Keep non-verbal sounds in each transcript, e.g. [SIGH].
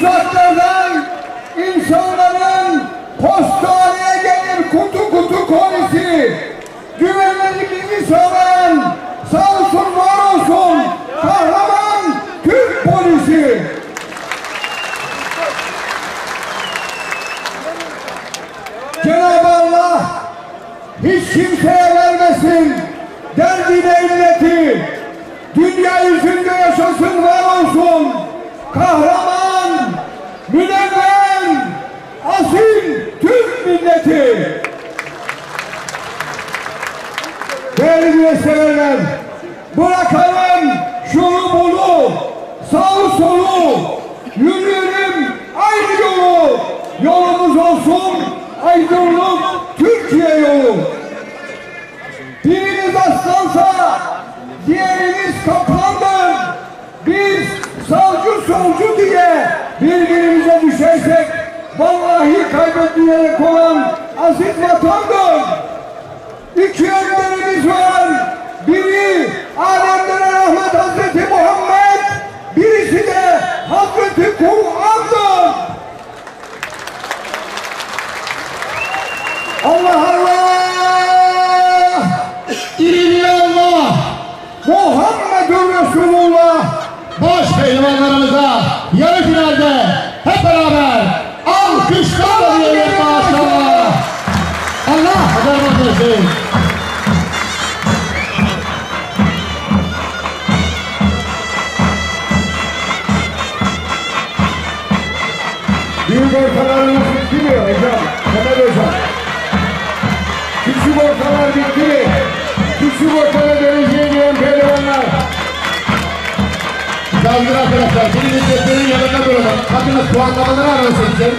Uzaklardan insanların postaneye gelir kutu kutu kolisi. Vallahi kaybetmeyerek olan aziz vatandır. İki önderimiz var. Biri alemlere rahmet Hazreti Muhammed, birisi de Hazreti Kur'an'dır. Allah Allah! İllallah Muhammedur Resulullah! baş pehlivanlarımıza yarı finalde hep beraber arkadaşlar, benim izleyicilerin yanında durun. Bakınız puanlamaları arasın için.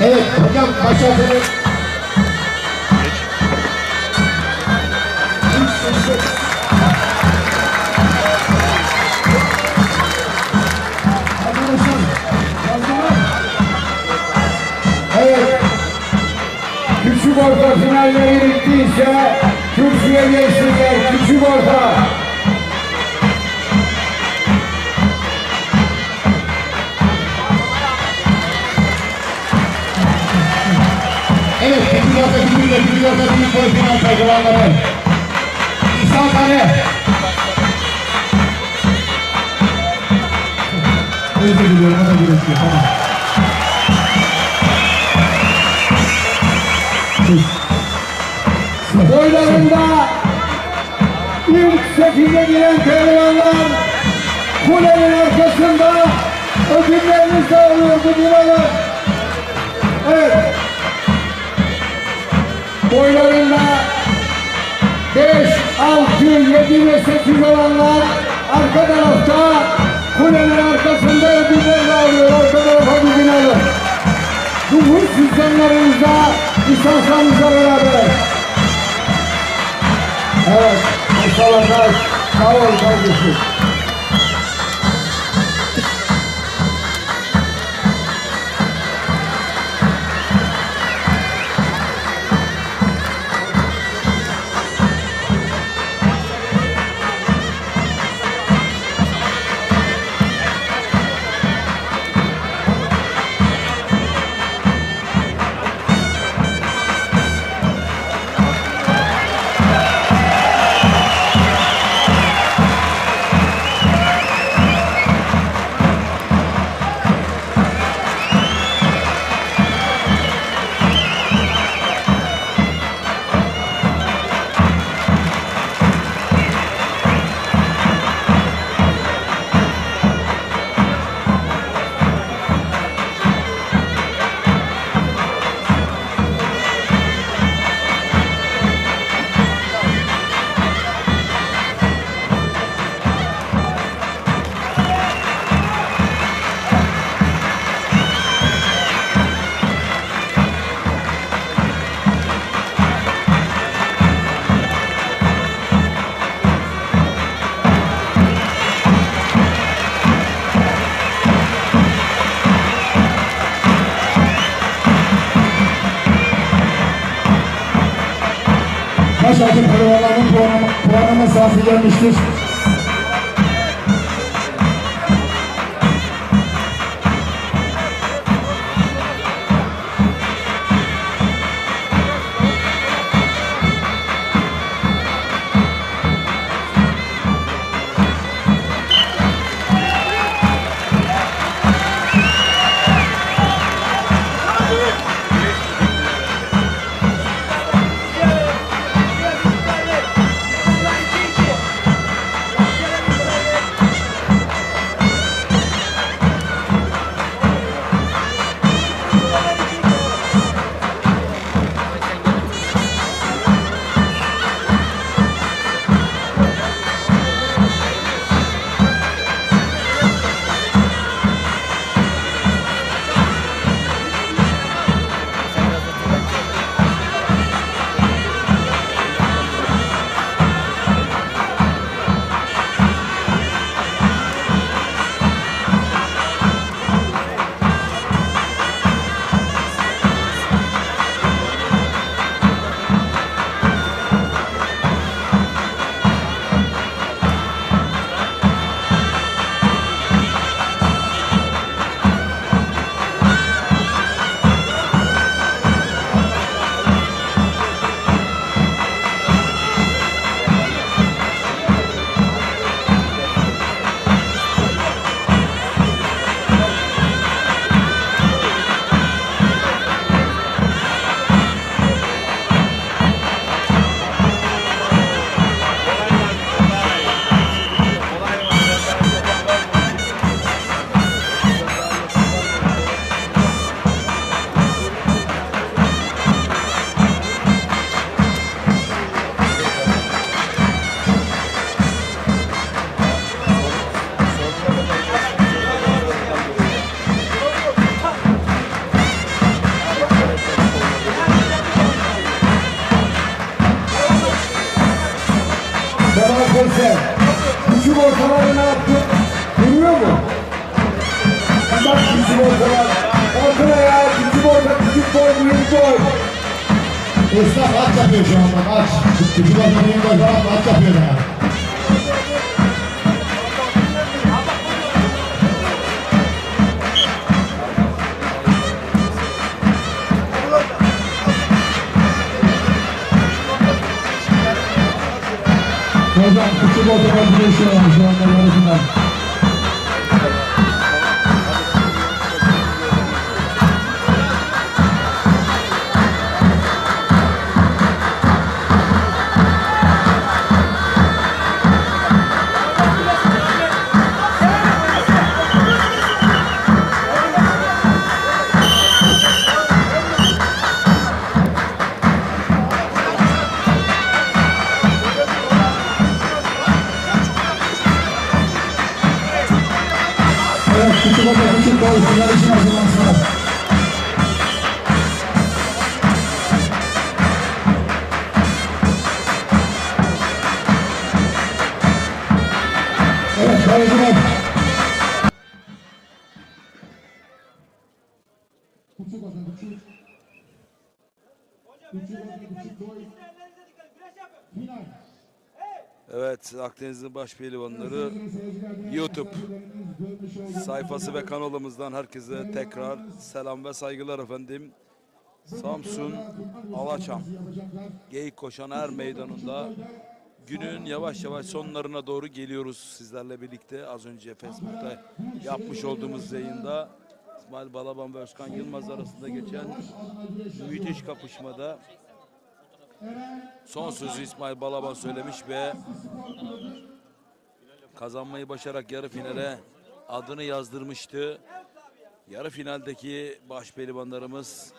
Evet, hocam başarısını Evet. Küçük orta finalleri bittiyse kürsüye geçsinler. Küçük orta. Evet, ikinci orta günüyle ikinci orta büyük boy final pehlivanları. İhsan Kale. Özür diliyorum, o da birleşiyor, tamam. Boylarında ilk sekize giren pehlivanlar kulenin arkasında ödüllerini sağlıyor bu binalar. Evet. Boylarında 5, 6, 7 ve 8 olanlar arka tarafta kulenin arkasında ödüllerini alıyor. Arka tarafa bir binalar. Ruhun sizdenlerinizde lisanslarınızla beraber. Evet, maşallah. Sağ ol kardeşim. Sahası gelmiştir. Esnaf aç yapıyor şu anda aç. Küçük orta büyük boy falan aç yapıyor ya. Hocam küçük orta güreşiyor şu anda yarışından. Orta küçük boy yarışın hazırlansın. Evet kayıcılar. Küçük orta küçük. Küçük orta küçük boy. Final. Evet Akdeniz'in baş pehlivanları YouTube sayfası ve kanalımızdan herkese tekrar selam ve saygılar efendim. Samsun Alaçam Geyik Koşan Er Meydanı'nda günün yavaş yavaş sonlarına doğru geliyoruz sizlerle birlikte. Az önce Facebook'ta yapmış olduğumuz yayında İsmail Balaban ve Özkan Yılmaz arasında geçen müthiş kapışmada son sözü İsmail Balaban söylemiş ve kazanmayı başarak yarı finale adını yazdırmıştı. Yarı finaldeki baş pehlivanlarımız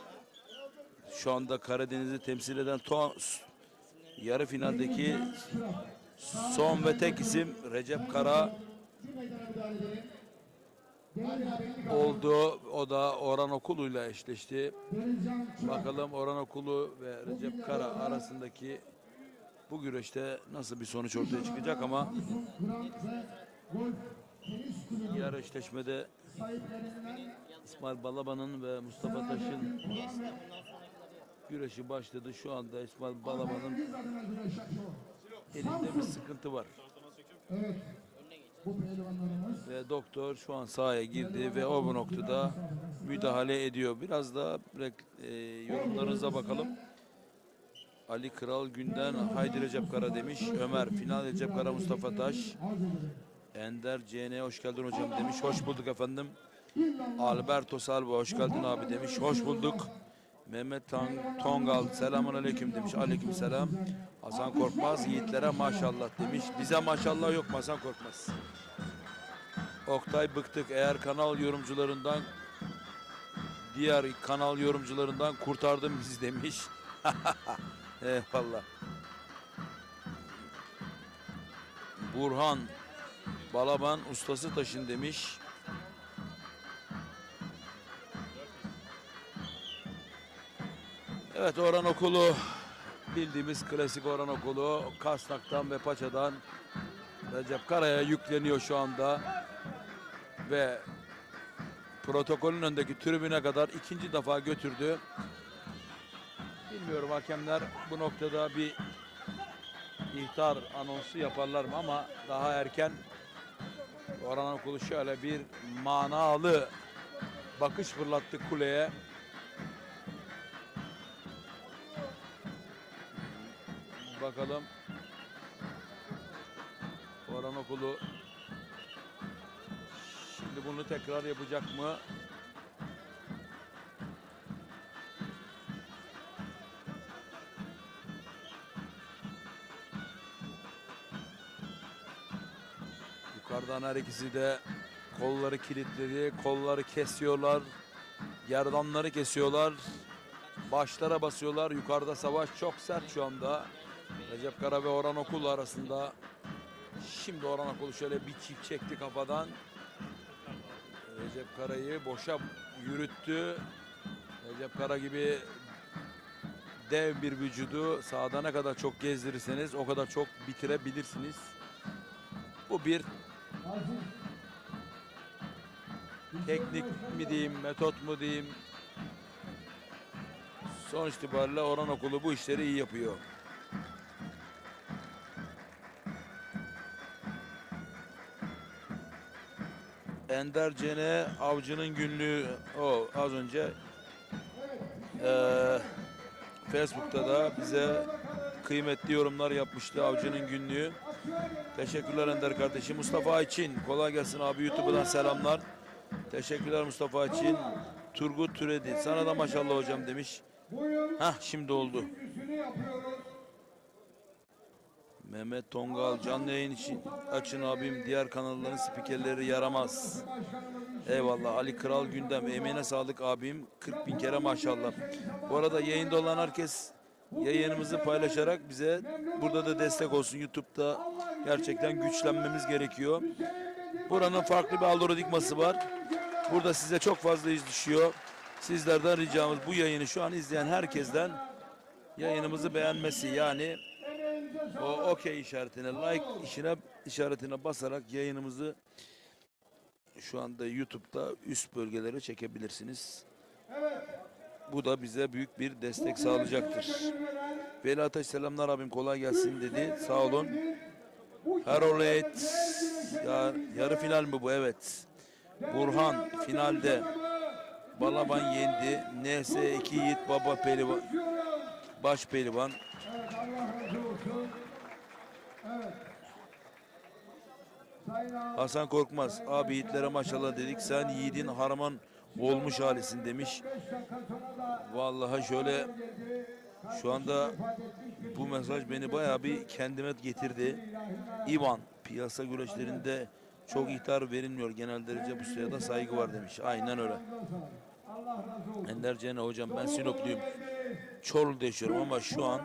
şu anda Karadeniz'i temsil eden to- yarı finaldeki son ve tek isim Recep Kara oldu. O da Orhan Okulu'yla eşleşti. Bakalım Orhan Okulu ve Recep Kara arasındaki bu güreşte nasıl bir sonuç ortaya çıkacak ama diğer eşleşmede İsmail Balaban'ın ve Mustafa Taş'ın güreşi başladı. Şu anda İsmail Balaban'ın elinde bir sıkıntı var. Pehlivanlarımız Ve doktor şu an sahaya girdi ve o bu noktada müdahale ediyor. Biraz da e, yorumlarınıza bakalım. Ali Kral Günden Haydi Recep Kara demiş. Ömer Final Recep Kara Mustafa Taş. Ender CN hoş geldin hocam demiş. Hoş bulduk efendim. Alberto Salva hoş geldin abi demiş. Hoş bulduk. Mehmet Tongal selamun aleyküm demiş. Aleyküm selam. Hasan Korkmaz yiğitlere maşallah demiş. Bize maşallah yok Hasan Korkmaz. Oktay bıktık eğer kanal yorumcularından diğer kanal yorumcularından kurtardım biz demiş. [LAUGHS] Eyvallah. Burhan Balaban ustası taşın demiş. Evet Orhan Okulu bildiğimiz klasik Orhan Okulu Kasnak'tan ve Paça'dan Recep Kara'ya yükleniyor şu anda ve protokolün öndeki tribüne kadar ikinci defa götürdü. Bilmiyorum hakemler bu noktada bir ihtar anonsu yaparlar mı ama daha erken Orhan Okulu şöyle bir manalı bakış fırlattı kuleye. Bakalım Orhan Okulu şimdi bunu tekrar yapacak mı? Yukarıdan her ikisi de kolları kilitledi, kolları kesiyorlar, gerdanları kesiyorlar, başlara basıyorlar. Yukarıda savaş çok sert şu anda. Recep Kara ve Orhan Okul arasında. Şimdi Orhan Okul şöyle bir çift çekti kafadan. Recep Kara'yı boşa yürüttü. Recep Kara gibi dev bir vücudu sahada ne kadar çok gezdirirseniz o kadar çok bitirebilirsiniz. Bu bir teknik mi diyeyim, metot mu diyeyim. Sonuç itibariyle Orhan Okulu bu işleri iyi yapıyor. Ender Cene Avcı'nın günlüğü o az önce eee, Facebook'ta da bize kıymetli yorumlar yapmıştı Avcı'nın günlüğü. Teşekkürler Ender kardeşim. Mustafa Ayçin kolay gelsin abi YouTube'dan selamlar. Teşekkürler Mustafa Ayçin. Turgut Türedi sana da maşallah hocam demiş. Hah şimdi oldu. Mehmet Tongal canlı yayın için açın abim diğer kanalların spikerleri yaramaz. Eyvallah Ali Kral Gündem emeğine sağlık abim 40 bin kere maşallah. Bu arada yayında olan herkes yayınımızı paylaşarak bize burada da destek olsun. YouTube'da gerçekten güçlenmemiz gerekiyor. Buranın farklı bir algoritması var. Burada size çok fazla iz düşüyor. Sizlerden ricamız bu yayını şu an izleyen herkesten yayınımızı beğenmesi yani o okey işaretine like işine işaretine basarak yayınımızı şu anda YouTube'da üst bölgelere çekebilirsiniz. Bu da bize büyük bir destek sağlayacaktır. Veli Ataş selamlar abim kolay gelsin dedi. Sağ olun. Herolet ya, yarı final mi bu? Evet. Burhan finalde Balaban yendi. NS 2 Yiğit Baba Pelivan Baş Pelivan Evet Allah razı olsun. Evet. Sayın ağam, Hasan Korkmaz abi Yiğitlere maşallah dedik sen Yiğit'in harman olmuş halisin demiş. Vallahi şöyle şu anda bu mesaj beni bayağı bir kendime getirdi. İvan piyasa güreşlerinde çok ihtar verilmiyor. Genel derece bu sırada saygı var demiş. Aynen öyle. Ender Cene hocam ben Sinopluyum. Çorlu'da yaşıyorum ama şu an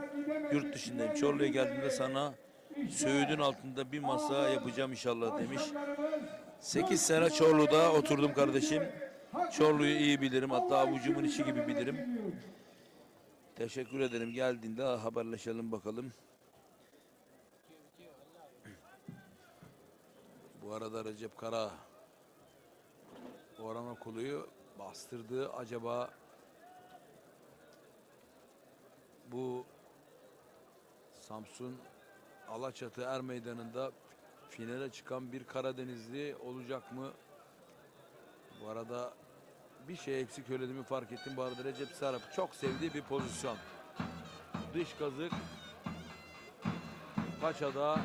yurt dışındayım. Çorlu'ya geldiğimde sana Söğüt'ün altında bir masa yapacağım inşallah demiş. 8 sene Çorlu'da oturdum kardeşim. Çorlu'yu iyi bilirim. Hatta avucumun içi gibi bilirim. Teşekkür ederim. Geldiğinde haberleşelim bakalım. Bu arada Recep Kara Orhan Okulu'yu bastırdı. Acaba bu Samsun Alaçatı Er Meydanı'nda finale çıkan bir Karadenizli olacak mı? Bu arada bir şey eksik söylediğimi fark ettim. Bu arada Recep Sarap çok sevdiği bir pozisyon. Dış kazık Paça'da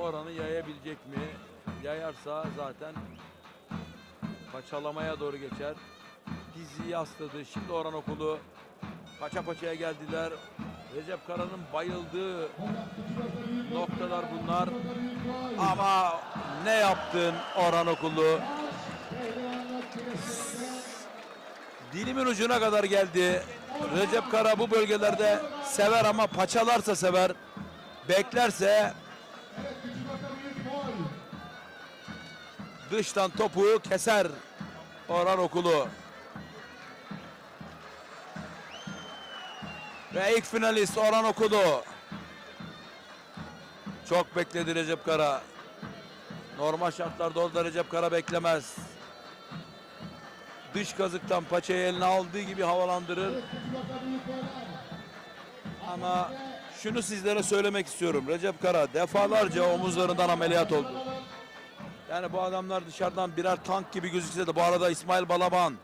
oranı yayabilecek mi? Yayarsa zaten paçalamaya doğru geçer. Dizi yasladı. Şimdi Orhan Okulu paça paçaya geldiler. Recep Kara'nın bayıldığı noktalar bunlar. Ama ne yaptın Orhan Okulu? Dilimin ucuna kadar geldi. Recep Kara bu bölgelerde sever ama paçalarsa sever. Beklerse dıştan topu keser Orhan Okulu. Ve ilk finalist Orhan Okulu. Çok bekledi Recep Kara. Normal şartlarda orada Recep Kara beklemez. Dış kazıktan paçayı eline aldığı gibi havalandırır. Ama şunu sizlere söylemek istiyorum. Recep Kara defalarca omuzlarından ameliyat oldu. Yani bu adamlar dışarıdan birer tank gibi gözükse de bu arada İsmail Balaban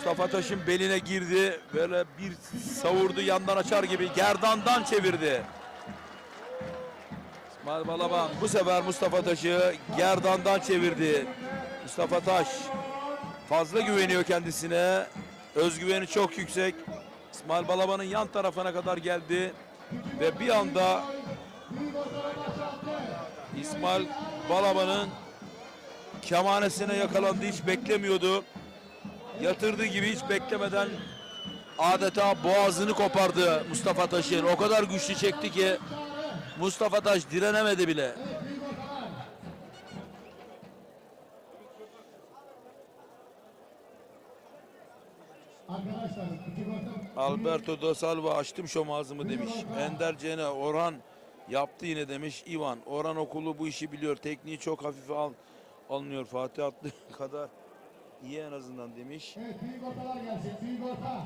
Mustafa Taş'ın beline girdi. Böyle bir savurdu yandan açar gibi gerdandan çevirdi. İsmail Balaban bu sefer Mustafa Taş'ı gerdandan çevirdi. Mustafa Taş fazla güveniyor kendisine. Özgüveni çok yüksek. İsmail Balaban'ın yan tarafına kadar geldi. Ve bir anda İsmail Balaban'ın kemanesine yakalandı. Hiç beklemiyordu. Yatırdığı gibi hiç beklemeden adeta boğazını kopardı Mustafa Taş'ın. O kadar güçlü çekti ki Mustafa Taş direnemedi bile. Alberto da Salva açtım şom ağzımı demiş. Ender Cene Orhan yaptı yine demiş. Ivan Orhan okulu bu işi biliyor. Tekniği çok hafife al, alınıyor. Fatih Atlı [LAUGHS] kadar iyi en azından demiş.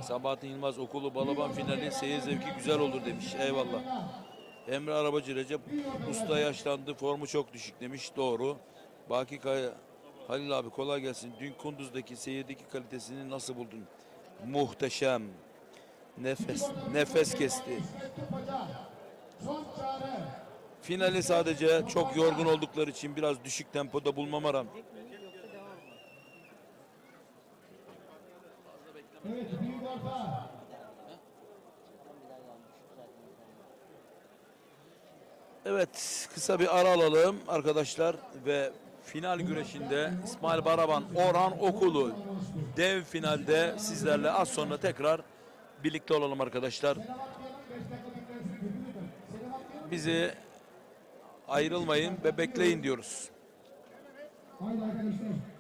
Sabahattin Yılmaz okulu Balaban finali seyir zevki güzel olur demiş. Eyvallah. Emre Arabacı Recep Usta yaşlandı formu çok düşük demiş. Doğru. Baki Kaya Halil abi kolay gelsin. Dün Kunduz'daki seyirdeki kalitesini nasıl buldun? Muhteşem. Nefes nefes kesti. Finali sadece çok yorgun oldukları için biraz düşük tempoda bulmama rağmen Evet büyük orta. Evet kısa bir ara alalım arkadaşlar ve final güreşinde İsmail Baraban Orhan Okulu dev finalde sizlerle az sonra tekrar birlikte olalım arkadaşlar. Bizi ayrılmayın ve bekleyin diyoruz. Haydi arkadaşlar.